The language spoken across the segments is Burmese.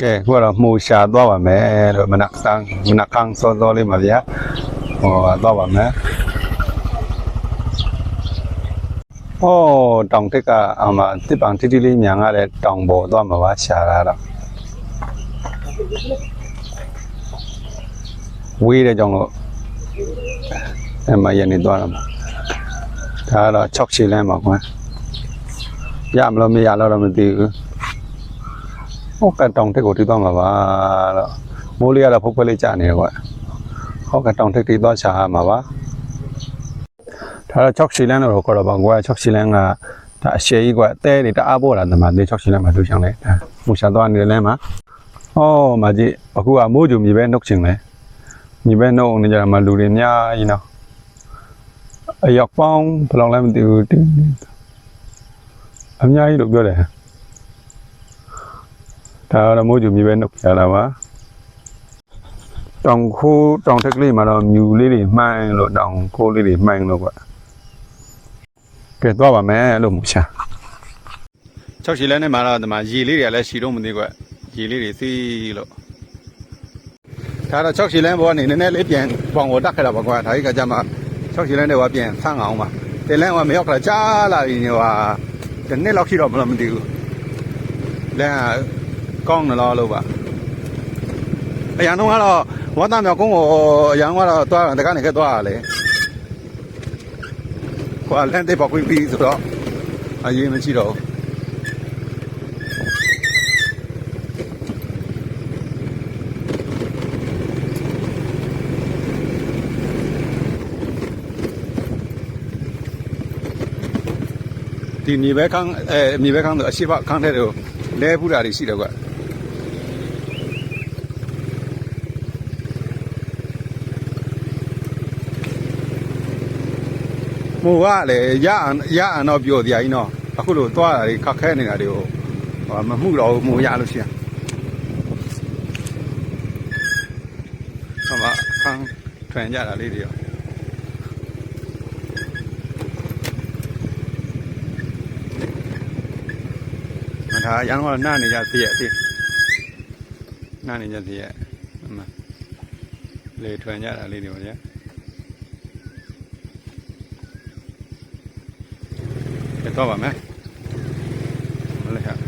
ကဲခုကတော့မှုရှာသွားပါမယ်လို့မနက်ဆန်းမနက်ခန်းစောစောလေးပါဗျာဟောသွားပါမယ်ဟောတောင်တက်ကအမှတစ်ပံတိတိလေးမြန်ရတဲ့တောင်ပေါ်သွားမှာပါရှာတာတော့ဝေးတဲ့ကြောင့်လို့အဲ့မှာရနေသွားတော့မှာဒါကတော့6ချီလမ်းပါကွာရမလို့မရတော့တော့မသိဘူး ဟုတ်ကဲ့တောင်ထက်ကိုတီးသွားမှာပါတော့မိုးလေးကတော့ဖုတ်ဖွဲလေးကျနေကွာဟုတ်ကဲ့တောင်ထက်တီးသွားချာမှာပါဒါတော့6ရှီလန်းတော့ခေါ်တော့ပါကွာ6ရှီလန်းကဒါအရှယ်ကြီးကွာအသေးတွေတအားပေါ်လာတယ်မှာဒီ6ရှီလန်းမှာတို့ချောင်းလဲဒါမူရှာသွားနေတဲ့လမ်းမှာဟောမကြီးအခုကမိုးကြုံမြေပဲနှုတ်ချင်လဲမြေပဲနှုတ်အောင်နေကြတာမှာလူတွေအများကြီးနော်အရောက်ပေါင်းဘယ်လောက်လဲမသိဘူးတင်းအများကြီးလို့ပြောတယ် ဒါကတော့မိုးကြူမြေပဲနှုတ်ပြလာပါတောင်ခိုးတောင်ထက်ကလေးမှာတော့မြူလေးတွေမှိုင်းလို့တောင်ခိုးလေးတွေမှိုင်းလို့ကွာကဲသွားပါမယ်လို့မရှာ၆ရှီလဲနဲ့မှာတော့ဒီမှာရေလေးတွေကလည်းရှီတော့မသိကွာရေလေးတွေစီးလို့ဒါတော့၆ရှီလဲဘောကနေနည်းနည်းလေးပြန်ပေါင်ကိုတက်ခဲ့တာပါကွာဒါကြီးကကြမှာ၆ရှီလဲနဲ့ကပြန်ဆန်းအောင်ပါတယ်လန်းကမရောက်ခါကြားလာပြီဟိုဟာဒီနေ့လောက်ရှိတော့မလို့မသိဘူးလမ်းက ကောင်းတယ်လို့လို့ပါအရန်တော့ကတော့ဝတ်သားမြောက်ကုန်းကိုအရန်ကတော့သွားတကနေခက်သွားရလေခွာလန်တဲ့ပေါက်ခွင့်ပြီးဆိုတော့အရေးမရှိတော့ဒီမြေပဲခန်းအဲမြေပဲခန်းဆိုအရှိဘခန်းတဲ့တို့လဲပူတာတွေရှိတယ်ကွာ ဟိုကလေရအောင်ရအောင်တော့ပြောတရားကြီးနော်အခုလိုသွားတာတွေခက်ခဲနေတာတွေကိုဟောမမှုတော့ဘူးမို့ရလို့ရှိရင်ဟောမခန်းထွင်ကြတာလေးတွေရောဒါရန်ကတော့နားနေကြသေးရဲ့အသေးနားနေကြသေးရဲ့အမှလေထွင်ကြတာလေးတွေပါဗျာ เป็นตัวแบบไหมนั่นเลยครับ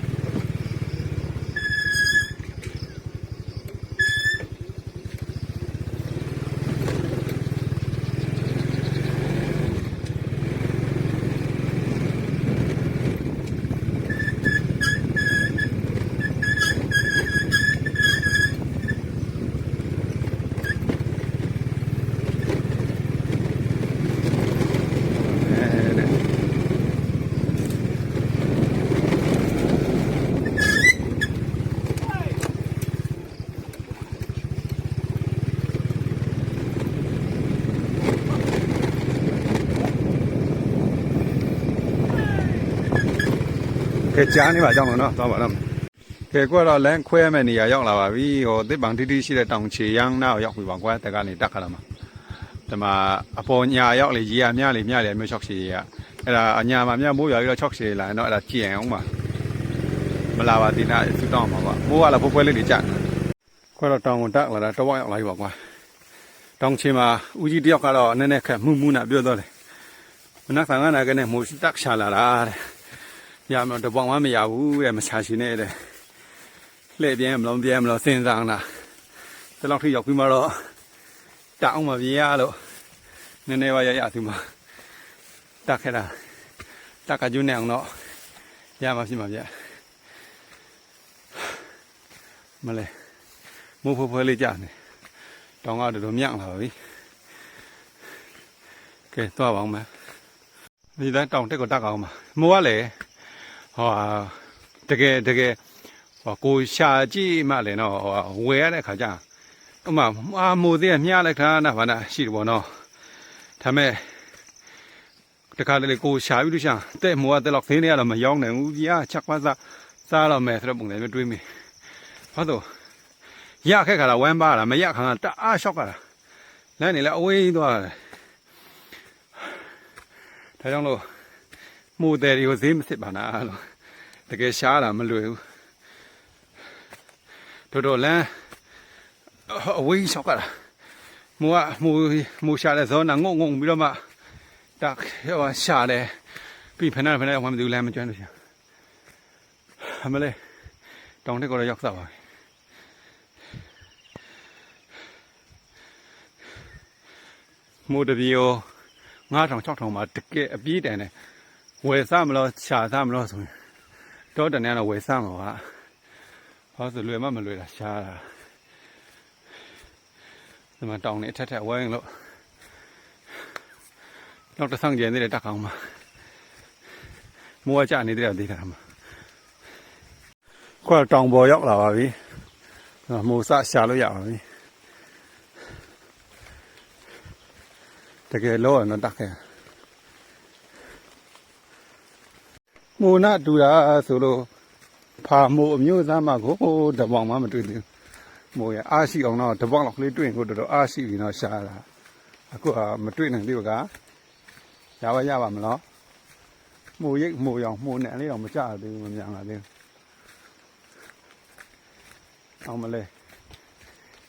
ကြားနေပါကြောင်းလို့နော်သွားပါတော့ကဲကွာတော့လမ်းခွဲမဲ့နေရာရောက်လာပါပြီဟိုတစ်ပံတိတိရှိတဲ့တောင်ချေရန်းနာကိုရောက်ပြီပါကွာတက်ကကနေတက်ခါလာမှာဒီမှာအပေါ်ညာရောက်လေကြီးရမြလေမြလေမျိုးချောက်ချေရအဲ့ဒါအညာမှာမြမိုးရွာပြီးတော့ချောက်ချေလာရင်တော့အဲ့ဒါကြည်အောင်ပါမလာပါသေးနာစူတောင်းပါကွာမိုးကလည်းဖိုးဖွဲလေးတွေကြာခွဲတော့တောင်ကိုတက်လာတာတော့ရောက်လာပြီပါကွာတောင်ချေမှာဦးကြီးတယောက်ကတော့နည်းနည်းခက်မှုမှုနာပြောတော့တယ်မနက်ဆန်ကနာကနေမိုးတက်ချလာတာတဲ့ ရမလို့တပေါင်မှမရဘူးတဲ့မချာရှင်နဲ့တဲ့လှည့်ပြင်းမလုံးပြင်းမလို့စဉ်းစားတာဒီလောက်ထိရောက်ပြီးမှတော့တအောင်မပြေရလို့နည်းနည်းပါရရသူမှတက်ခဲ့တာတက်ကကျွန်းနေအောင်တော့ရမှာဖြစ်မှာဗျမလဲမိုးဖွယ်ဖွယ်လေးကြာနေတောင်ကတော်တော်မြန့်လာပါပြီကဲသွားပါအောင်မယ်ဒီတိုင်းတောင်တက်ကိုတက်အောင်ပါမိုးကလည်း ဟောတကယ်တကယ်ဟောကိုရှာကြည့်မှလည်းနော်ဟောဝယ်ရတဲ့ခါကျဥမာအာမိုသေးမြားလိုက်ခါနာဘာနာရှိတယ်ပေါ့နော်ဒါမဲ့တခါလေကိုရှာပြီးလို့ရှာတဲ့မိုးကတဲ့လောက်သေးနေရတော့မရောက်နိုင်ဘူးကြီးอ่ะချက်သွားစားစားတော့မယ်ဆိုတော့ပုံစံမျိုးတွေးမိဘာလို့ရခက်ခါလာဝမ်းပါလားမရခါကတအားရှော့ခါလာလမ်းနေလဲအဝေးသွားတယ်ဒါကြောင့်လို့ မိုတယ်တွေကိုဈေးမစစ်ပါနာလို့တကယ်ရှားတာမလွယ်ဘူးတော်တော်လမ်းအဝေးလျှောက်ကတာမူကမူမူရှာတဲ့ဇောနာငုံငုံပြီးတော့မှတက်ဟိုရှာတယ်ပြီးဖနာဖနာဝမ်းမသူလမ်းမကျွမ်းလို့ရှာအမလေးတောင်တက်ကတော့ရောက်သွားပါပြီမူတပြေရော9000 6000မှာတကယ်အပြေးတန်တယ် ဝယ်စားမလို့ရှာစားမလို့ဆိုရင်တော့တန်တယ်တော့ဝယ်စားမှာပါဟောဆိုလွယ်မမလွယ်တာရှားတာဒီမှာတောင်နေအထက်ထက်ဝိုင်းလို့တော့တဆန့်ကျန်သေးတယ်တက်ကောင်မှာမိုးကကြနေသေးတယ်သေးတာမှာခွာတောင်ပေါ်ရောက်လာပါပြီမိုးစရှာလို့ရပါပြီတကယ်လောရတော့တက်ခဲ့ မိုးနာတူတာဆိုလို့ဖာမိုးအမျိုးသားမှကိုတပေါင်မှမတွေ့သေးဘူးမိုးရအားရှိအောင်တော့တပေါင်လောက်ကလေးတွေ့ရင်ကိုတော်တော်အားရှိပြီးတော့ရှာတာအခုကမတွေ့နိုင်သေးဘူးကရပါရပါမလားမိုးရိတ်မိုးရောင်မိုးနဲ့လေးတော့မကြသေးဘူးမမြန်လာသေးဘူးအောင်မလဲ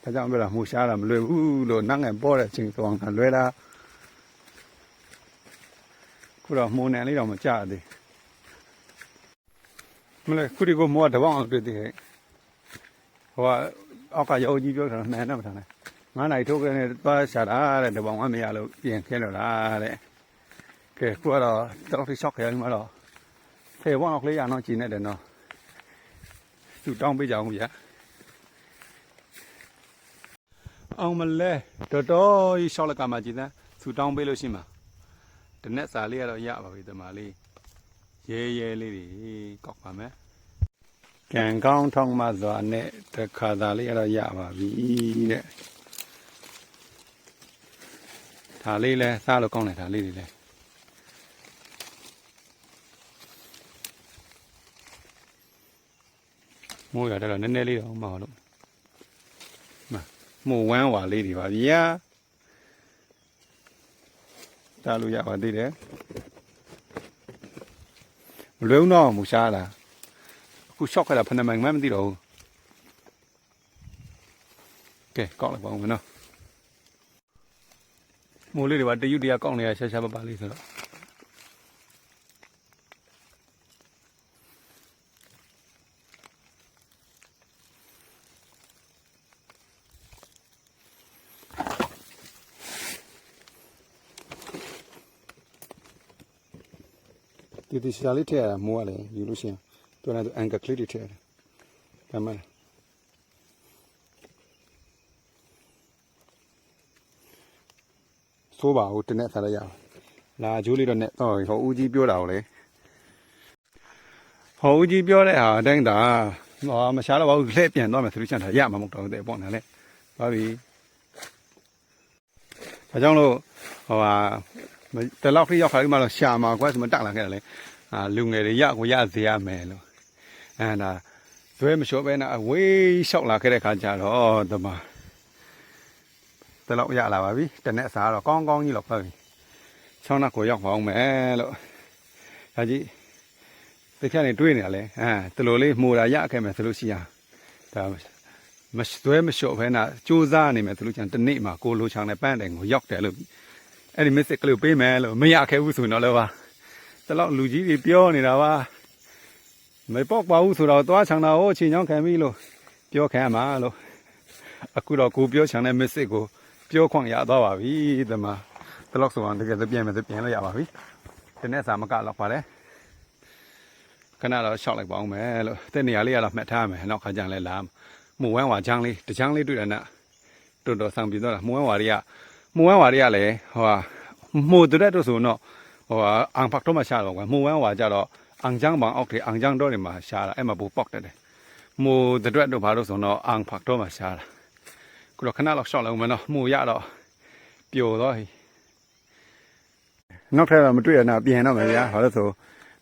ဒါကြောင့်ပြောတာမိုးရှားတာမလွယ်ဘူးလို့နန်းငယ်ပေါ်တဲ့အချိန်ဆိုအောင်လွယ်တာခုတော့မိုးနဲ့လေးတော့မကြသေး မလဲခုဒီကမိုးတပေါင်အောင်တွေ့သေးတယ်ဟိုကအောက်ကရောကြီးပြောတာမှန်တယ်မထမ်းနဲ့ငါးနိုင်ထုတ်ကနေသွားရှာတာတဲ့တပေါင်ကမရလို့ပြင်ခဲလို့လားတဲ့ကဲခုကတော့တော့ဖိရှော့ခဲရမှာတော့ဖေဝေါကလေးရအောင်ကြည့်နေတယ်နော်သူတောင်းပေးကြအောင်ဗျာအောင်မလဲတော်တော်ကြီးရှော့လက်ကမှကြည်သန်းသူတောင်းပေးလို့ရှိမှာတနက်စာလေးကတော့ရပါပြီတမလေး ရဲရဲလေးတွေကောက်ပါမယ်ကံကောင်းထောင်းမှစွာနဲ့တခါသာလေးကတော့ရပါပြီတဲ့ဒါလေးလဲစားလို့ကောင်းတယ်ဒါလေးတွေလဲမိုးရတော့နည်းနည်းလေးတော့မဟုတ်လို့မမိုးဝမ်းဝါလေးတွေပါဗျာတားလို့ရပါသေးတယ် မလွယ်ဘူးတော့မူရှားလားအခုရှော့ခဲ့တာဖနမိုင်မှမသိတော့ဘူးကဲကောက်လိုက်ပါဦးမနော်မိုးလေးတွေပါတယူတရားကောက်နေရရှာရှာပပလေးဆိုတော့ ဒီဒီရှာလေးထည့်ရတာမိုးကလည်းယူလို့ရှိရင်တော်တယ်အန်ကကလေးတွေထည့်ရတယ်ဒါမှဆိုးပါဦးတနေ့စားရရအောင်လာဂျိုးလေးတော့နဲ့တော့ဟောဦးကြီးပြောတာကိုလေဟောဦးကြီးပြောတဲ့ဟာအတိုင်းတာဟောမရှားတော့ဘာဘူးလှည့်ပြန်သွားမယ်ဆိုလို့ချင်တာရမှာမဟုတ်တော့တဲ့ပေါ့နော်လေပါပြီဒါကြောင့်လို့ဟောဟာ တလောက်ထိရောက်ခါပြီးမှတော့ရှာမှာကွယ်ဆိုမတက်လာခဲ့တယ်လေအာလူငယ်တွေရကိုရစေရမယ်လို့အဲဒါဇွဲမလျှော့ပဲနဲ့အဝေးလျှောက်လာခဲ့တဲ့ခါကျတော့တမတလောက်ရလာပါပြီတနေ့စားတော့ကောင်းကောင်းကြီးလောက်ပဲချောင်းနှက်ကိုရောက်ပါအောင်မယ်လို့ဒါကြီးတခြားနေတွေးနေတာလေအဲတလိုလေးမှုတာရခဲ့မယ်ဆိုလို့ရှိရဒါမစွဲမလျှော့ဘဲနဲ့စူးစမ်းနေမယ်ဆိုလို့ကျန်တနေ့မှာကိုလိုချောင်းနဲ့ပန်းတိုင်ကိုရောက်တယ်လို့ အဲ့ဒီ message ကလေးပေးမယ်လို့မရခဲ့ဘူးဆိုရင်တော့လည်းပါတလောက်လူကြီးတွေပြောနေတာပါမပေါက်ပါဘူးဆိုတော့သွားချောင်းတာဟိုချိန်ချောင်းခံပြီလို့ပြောခံရမှာလို့အခုတော့ကိုပြောချင်တဲ့ message ကိုပြောခွင့်ရသွားပါပြီတမတလောက်ဆိုအောင်တကယ်သပြန်မယ်သပြန်လို့ရပါပြီဒီနေ့စာမကတော့ပါတယ်ခဏတော့ရှောက်လိုက်ပါအောင်မယ်လို့တဲ့နေရာလေးကတော့မှတ်ထားမယ်နောက်ခါကျရင်လည်းလာမူဝမ်းဝါချောင်းလေးတချောင်းလေးတွေ့တယ်နဲ့တော်တော်ဆောင်ပြသွားတာမူဝမ်းဝါတွေက မူဝမ်းဝါတွေကလည်းဟိုဟာမို့တဲ့တို့ဆိုတော့ဟိုဟာအန်ဖတ်တော့မှရှာတော့ကွာမူဝမ်းဝါကြတော့အန်ဂျန်းဘန်အောက်တွေအန်ဂျန်းတော့တွေမှာရှာတာအဲ့မှာဘူပေါက်တယ်မို့တဲ့တို့ဘာလို့ဆိုတော့အန်ဖတ်တော့မှရှာတာခုတော့ခဏလောက်ရှောက်လိုက်ဦးမယ်နော်မို့ရတော့ပျော်တော့ဟိနောက်ထပ်တော့မတွေ့ရတော့ပြန်တော့မယ်ဗျာဘာလို့ဆို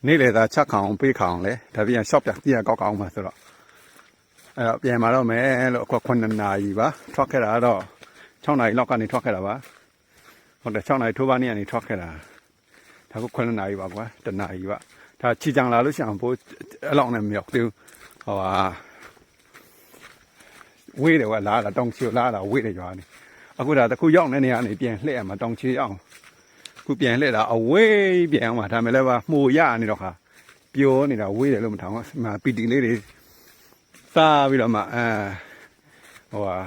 နေ့လေသာချက်ခေါင်ပေးခေါင်လေဒါပြန်ရှော့ပြပြကောက်ကောက်မှာဆိုတော့အဲ့တော့ပြန်มาတော့မယ်လို့အခု9နာရီပါထွက်ခဲ့တာတော့ 6နာရီလောက်ကနေထွက်ခဲ့တာပါဟုတ်တယ်6နာရီထိုးပါနေကနေထွက်ခဲ့တာဒါက9နာရီပါကွာတနာရီပါဒါချီကြံလာလို့ရှိရင်ဘိုးအလောက်နဲ့မရောက်သေးဘူးဟောဟာဝေးတယ်ကွာလာလာတောင်ချီကိုလာလာဝေးတယ်ရွာနေအခုဒါတစ်ခုရောက်နေနေရနေပြန်လှည့်ရမှာတောင်ချီအောင်ခုပြန်လှည့်တာအဝေးပြန်အောင်မှာဒါမဲ့လည်းပါမှုရနေတော့ခါပြောနေတာဝေးတယ်လို့မထောင်ဘူးမှာပီတီလေးတွေစားပြီးတော့မှအဲဟိုဟာ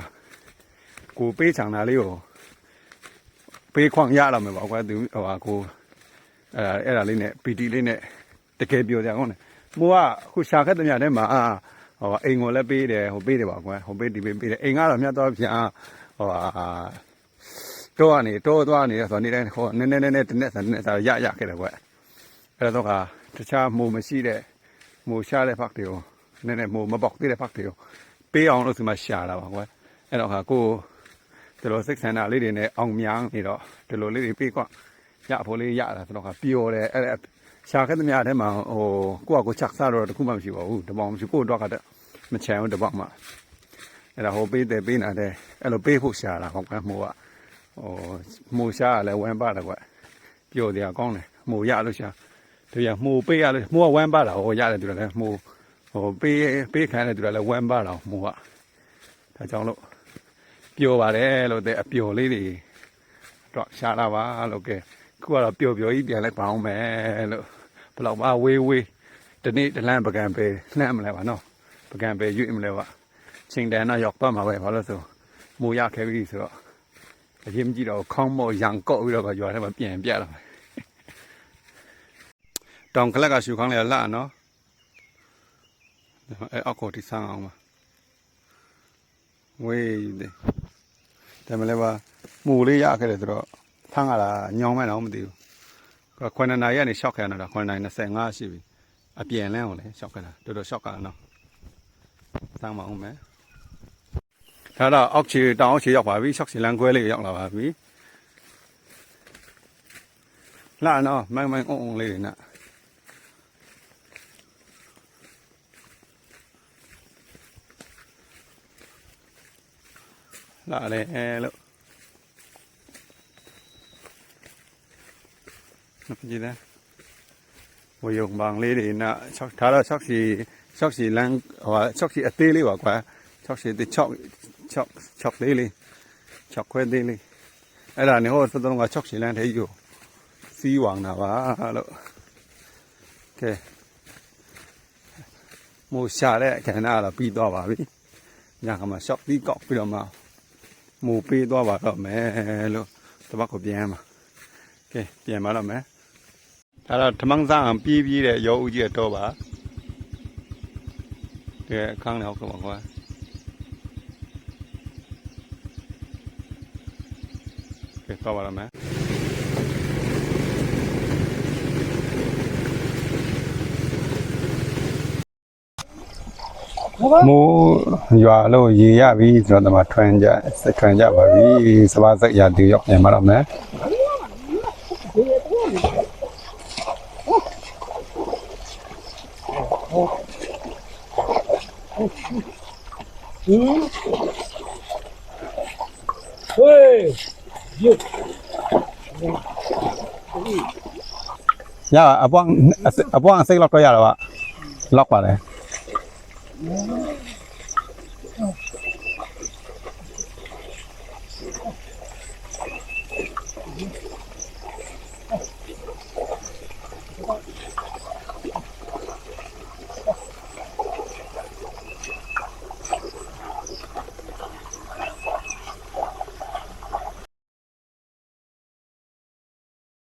ကိုပေးချောင်တာလေးကိုပေးခွန်ရလာမယ်ပေါ့ကွာသူဟိုဟာကိုအဲအဲ့ဒါလေးနဲ့ပီတီလေးနဲ့တကယ်ပြောကြကောင်းတယ်မိုးကခုရှာခက်တဲ့ညထဲမှာအာဟိုဟာအိမ်ကိုလည်းပေးတယ်ဟိုပေးတယ်ပါကွာဟိုပေးဒီပေးပေးတယ်အိမ်ကတော့မြတ်တော့ပြန်ဟိုဟာတော့ကနေတော့သွားနေဆိုနေတိုင်းဟိုနည်းနည်းနည်းနည်းတနေ့စတနေ့စားရရခဲ့တယ်ကွာအဲ့တော့ကတခြားမိုးမရှိတဲ့မိုးရှားတဲ့ဖက်တွေကိုနည်းနည်းမိုးမပေါက်သေးတဲ့ဖက်တွေကိုပေးအောင်လို့ဆိုမှရှာတာပါကွာအဲ့တော့ဟာကို ဒီလိုစိတ်ဆန္ဒလေးတွေနဲ့အောင်မြန်းနေတော့ဒီလိုလေးတွေပြေးကွရဖို့လေးရတာဆိုတော့ကပျော်တယ်အဲ့ဒါရှာခဲ့တဲ့များထဲမှာဟိုကိုကကိုချက်စားတော့တခုမှမရှိပါဘူးတပေါင်းမရှိကိုတော့ကတည်းမချမ်းဘူးတပေါင်းမှအဲ့ဒါဟိုပေးတယ်ပေးနာတယ်အဲ့လိုပေးဖို့ရှာတာဟောကမိုးကဟိုမိုးရှာကလည်းဝမ်းပါတယ်ကွပျော်တယ်ကောင်းတယ်မိုးရလို့ရှာသူရမိုးပေးရလို့မိုးကဝမ်းပါတာဟိုရတယ်သူလည်းမိုးဟိုပေးပေးခံတယ်သူလည်းဝမ်းပါတာမိုးကဒါကြောင့်လို့ ပျော်ပါတယ်လို့တဲ့အပျော်လေးတွေတော့ရှားလာပါလို့ကဲခုကတော့ပျော်ပျော်ကြီးပြန်လိုက်ပါအောင်မယ်လို့ဘယ်တော့မှဝေးဝေးဒီနေ့တလန့်ပကံပဲနှမ်းမလဲပါနော်ပကံပဲရွေ့မလဲပါချိန်တန်တော့ရောက်သွားမှာပဲဘာလို့ဆိုမိုးရခဲပြီဆိုတော့အရင်ကြည့်တော့ခေါင်းမော့ရံကော့ပြီးတော့ရွာထဲမှာပြန်ပြလာတယ်တောင်ကလက်ကရှူခေါင်းလေးလာနော်အဲအောက်ကိုတိဆန်းအောင်ပါဝေးတယ် ဒါမှလည်းပါမူလေးရခဲ့တယ်ဆိုတော့ဖမ်းရတာညောင်းမဲ့တော့မသိဘူး။ခွန်းနာရီကနေရှောက်ခံရတာခွန်းနာရီ25ရှိပြီ။အပြန်လန်းအောင်လေရှောက်ခဲ့တာတော်တော်ရှောက်ကြတာနော်။စမ်းမအောင်မယ်။ဒါတော့အောက်ခြေတောင်အောက်ခြေရောက်ပါပြီ။ရှောက်ခြေလန်းခွဲလေးရောက်လာပါပြီ။လာနော်မိုင်းမိုင်းအုံအုံလေးတွေနဲ့ လာလေလို့နှစ်ကြည့်တယ်ဝေယုံဘန်လေးတွေနော်6ထားတော့6စီ6စီလမ်းဟို6စီအသေးလေးပါကွာ6စီတ6 6 6လေးလေး6ခွဲသေးလေးအဲ့ဒါနေဟိုသသုံးက6စီလမ်းထဲကြီးကိုစီးဝောင်တာပါလို့ကဲမိုးရှာတဲ့ခဏတော့ပြီးတော့ပါပြီညကမှ shop ပြီးကောက်ပြီးတော့မှ မိုးပေးသွားပါတော့မယ်လို့တပတ်ကိုပြန်မှာကဲပြန်ပါတော့မယ်ဒါတော့ဓမ္မန်းစားပြေးပြေးတဲ့ရောဦးကြီးတော့ပါဒီအခန်းလည်းဟုတ်ကဲ့ပါကွာကဲတော့ပါလားမယ် မိုးရွာလို့ရေရပြီဆိုတော့ဒီမှာထွန်ကြထွန်ကြပါပြီစပါးစက်ရတူရောက်ပြန်มาတော့မယ် 喂， ရပါအပွားအပွားအစိတ်လောက်တော့ရတော့ပါလောက်ပါ Uhum.